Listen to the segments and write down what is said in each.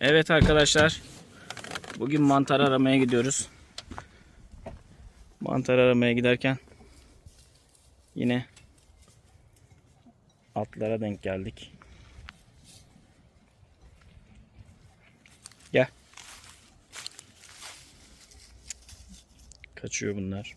Evet arkadaşlar. Bugün mantar aramaya gidiyoruz. Mantar aramaya giderken yine atlara denk geldik. Gel. Kaçıyor bunlar.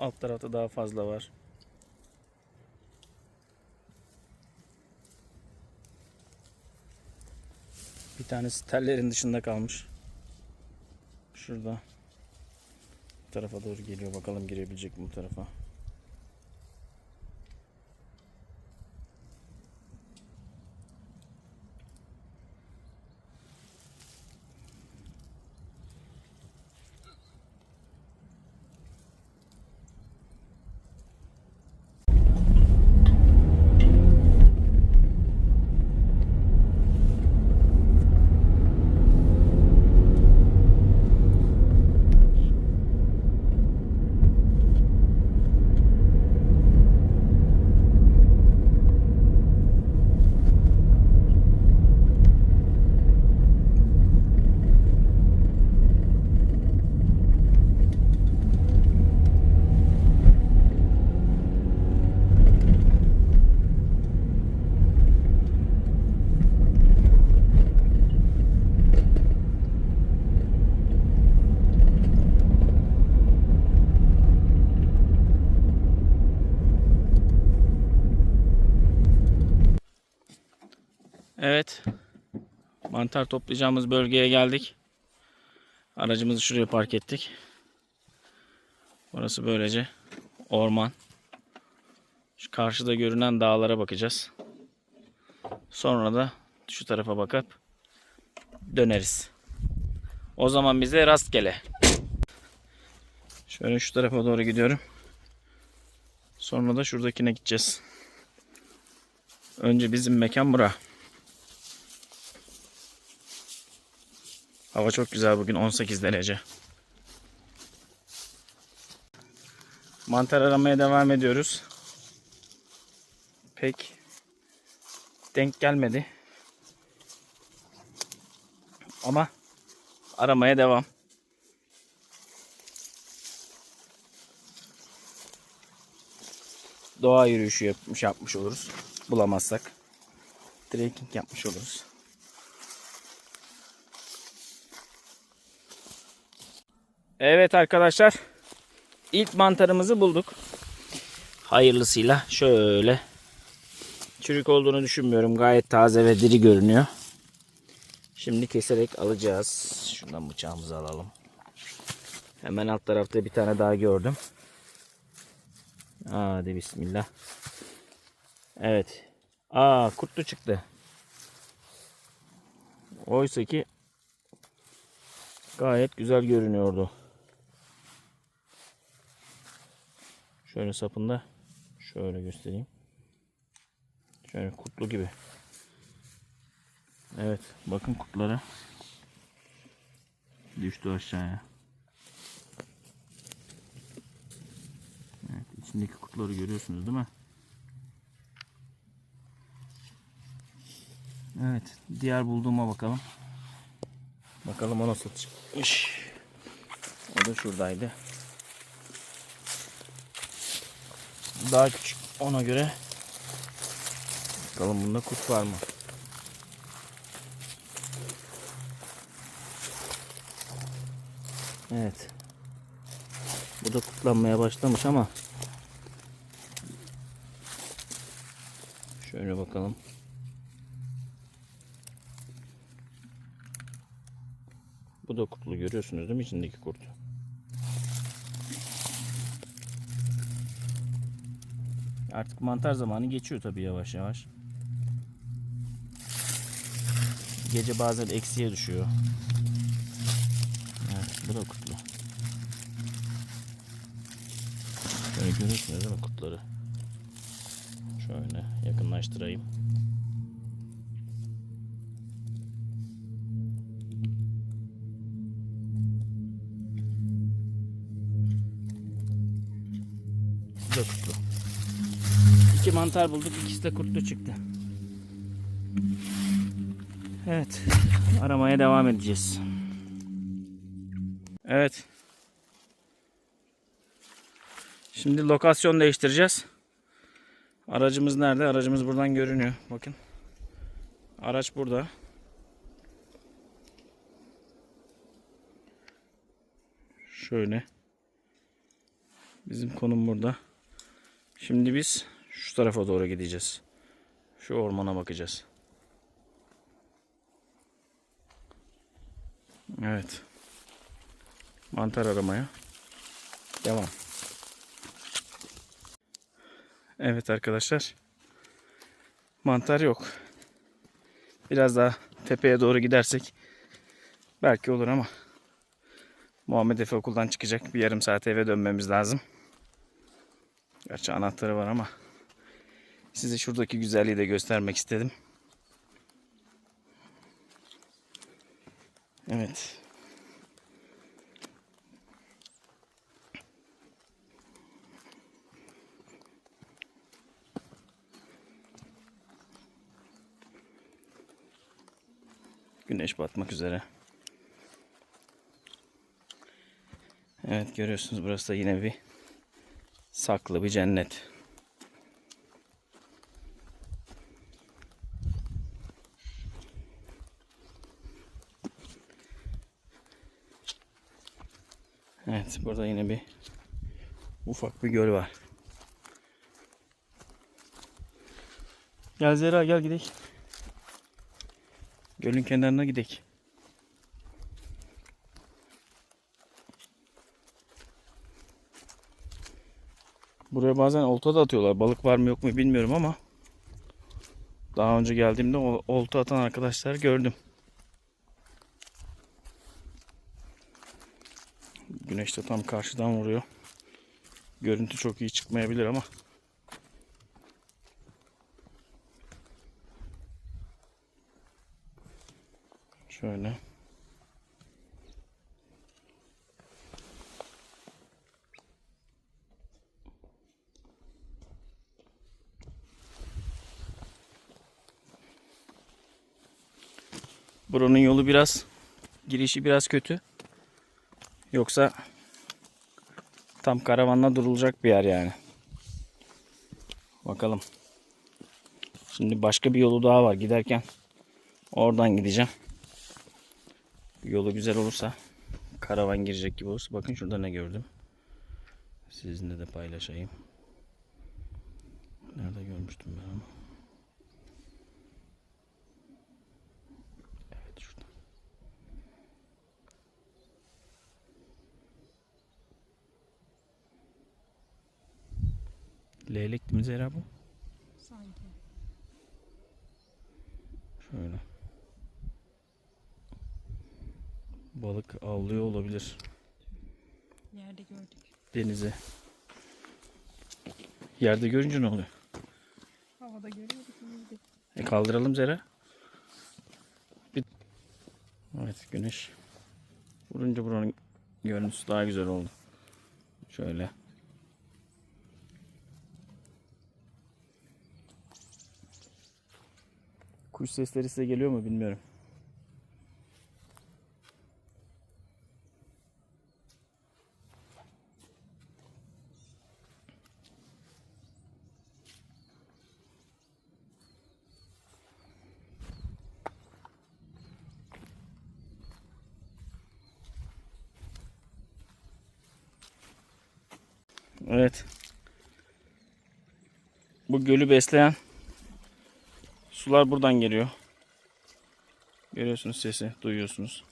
Alt tarafta daha fazla var. Bir tanesi tellerin dışında kalmış. Şurada. Bu tarafa doğru geliyor. Bakalım girebilecek mi bu tarafa. Evet. Mantar toplayacağımız bölgeye geldik. Aracımızı şuraya park ettik. Burası böylece orman. Şu karşıda görünen dağlara bakacağız. Sonra da şu tarafa bakıp döneriz. O zaman bize rastgele. Şöyle şu tarafa doğru gidiyorum. Sonra da şuradakine gideceğiz. Önce bizim mekan bura. Hava çok güzel bugün 18 derece. Mantar aramaya devam ediyoruz. Pek denk gelmedi. Ama aramaya devam. Doğa yürüyüşü yapmış yapmış oluruz. Bulamazsak. Trekking yapmış oluruz. Evet arkadaşlar. ilk mantarımızı bulduk. Hayırlısıyla şöyle. Çürük olduğunu düşünmüyorum. Gayet taze ve diri görünüyor. Şimdi keserek alacağız. Şuradan bıçağımızı alalım. Hemen alt tarafta bir tane daha gördüm. Hadi bismillah. Evet. Aa kurtlu çıktı. Oysa ki gayet güzel görünüyordu. Şöyle sapında şöyle göstereyim. Şöyle kutlu gibi. Evet bakın kutlara. Düştü aşağıya. Evet içindeki kutları görüyorsunuz değil mi? Evet diğer bulduğuma bakalım. Bakalım o nasıl çıkmış. O da şuradaydı. daha küçük ona göre. Bakalım bunda kurt var mı? Evet. Bu da kutlanmaya başlamış ama şöyle bakalım. Bu da kutlu görüyorsunuz değil mi içindeki kurtu? Artık mantar zamanı geçiyor tabii yavaş yavaş. Gece bazen eksiye düşüyor. Evet, bu da kurtlu. Şöyle görüyorsunuz değil mi kurtları? Şöyle yakınlaştırayım. Bu da kurtlu. İki mantar bulduk. ikisi de kurtlu çıktı. Evet. Aramaya devam edeceğiz. Evet. Şimdi lokasyon değiştireceğiz. Aracımız nerede? Aracımız buradan görünüyor. Bakın. Araç burada. Şöyle. Bizim konum burada. Şimdi biz şu tarafa doğru gideceğiz. Şu ormana bakacağız. Evet. Mantar aramaya. Devam. Evet arkadaşlar. Mantar yok. Biraz daha tepeye doğru gidersek belki olur ama Muhammed Efe okuldan çıkacak. Bir yarım saat eve dönmemiz lazım. Gerçi anahtarı var ama size şuradaki güzelliği de göstermek istedim. Evet. Güneş batmak üzere. Evet görüyorsunuz burası da yine bir saklı bir cennet. Evet burada yine bir ufak bir göl var. Gel Zera gel gidelim. Gölün kenarına gidelim. Buraya bazen olta da atıyorlar. Balık var mı yok mu bilmiyorum ama daha önce geldiğimde olta atan arkadaşlar gördüm. Güneş de tam karşıdan vuruyor. Görüntü çok iyi çıkmayabilir ama şöyle Buranın yolu biraz girişi biraz kötü. Yoksa tam karavanla durulacak bir yer yani. Bakalım. Şimdi başka bir yolu daha var. Giderken oradan gideceğim. Yolu güzel olursa karavan girecek gibi olursa. Bakın şurada ne gördüm. Sizinle de paylaşayım. Nerede görmüştüm ben onu? Leylek mi Zehra bu? Sanki. Şöyle. Balık avlıyor olabilir Yerde gördük. denize. Yerde görünce ne oluyor? Havada görüyorduk iyiydi. E kaldıralım Zera. Bir... Evet güneş. Vurunca buranın görüntüsü daha güzel oldu. Şöyle. Kuş sesleri size geliyor mu bilmiyorum. Evet. Bu gölü besleyen Sular buradan geliyor. Görüyorsunuz sesi, duyuyorsunuz.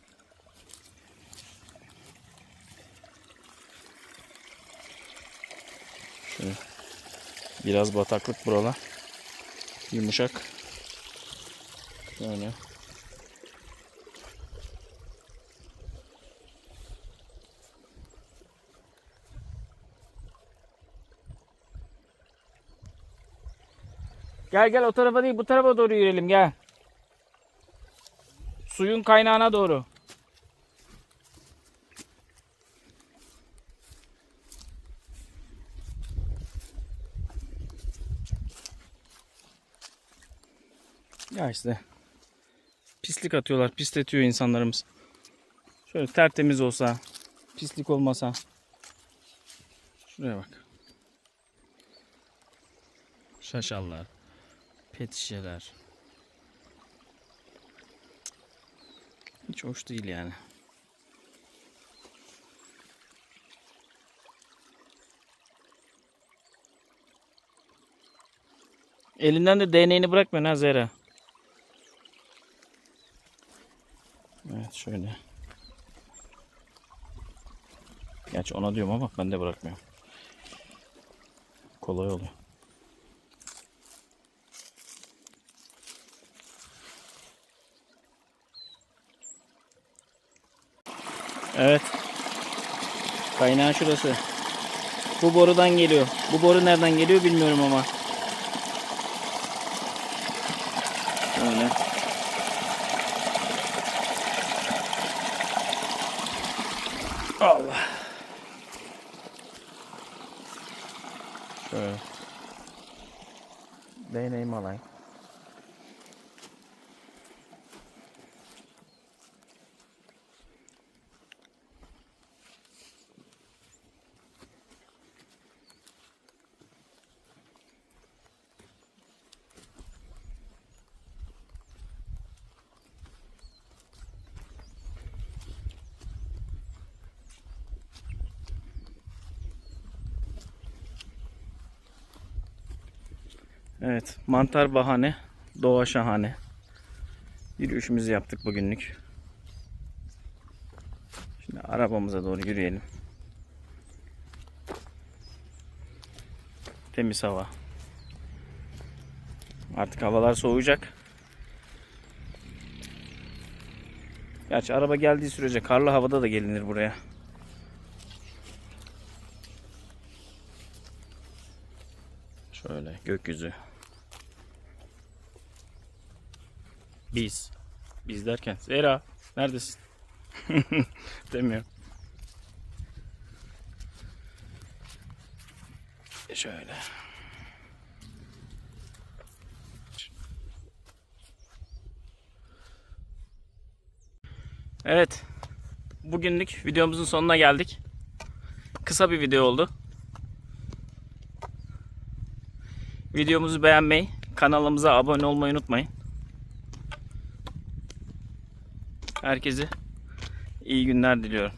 Şöyle biraz bataklık buralar. Yumuşak. Böyle. Gel gel o tarafa değil bu tarafa doğru yürüyelim gel. Suyun kaynağına doğru. Ya işte pislik atıyorlar, pisletiyor insanlarımız. Şöyle tertemiz olsa, pislik olmasa. Şuraya bak. Şaşallar, pet şişeler. Hiç hoş değil yani. Elinden de değneğini bırakmıyorsun ha Zehra. Evet şöyle. Gerçi ona diyorum ama ben de bırakmıyorum. Kolay oluyor. Evet. Kaynağı şurası. Bu borudan geliyor. Bu boru nereden geliyor bilmiyorum ama. Şöyle. Allah. Şöyle. Değneğimi alayım. Evet, mantar bahane, doğa şahane. Yürüyüşümüzü yaptık bugünlük. Şimdi arabamıza doğru yürüyelim. Temiz hava. Artık havalar soğuyacak. Gerçi araba geldiği sürece karlı havada da gelinir buraya. Gökyüzü. Biz. Biz derken. Zera neredesin? Demiyor. Şöyle. Evet. Bugünlük videomuzun sonuna geldik. Kısa bir video oldu. Videomuzu beğenmeyi, kanalımıza abone olmayı unutmayın. Herkese iyi günler diliyorum.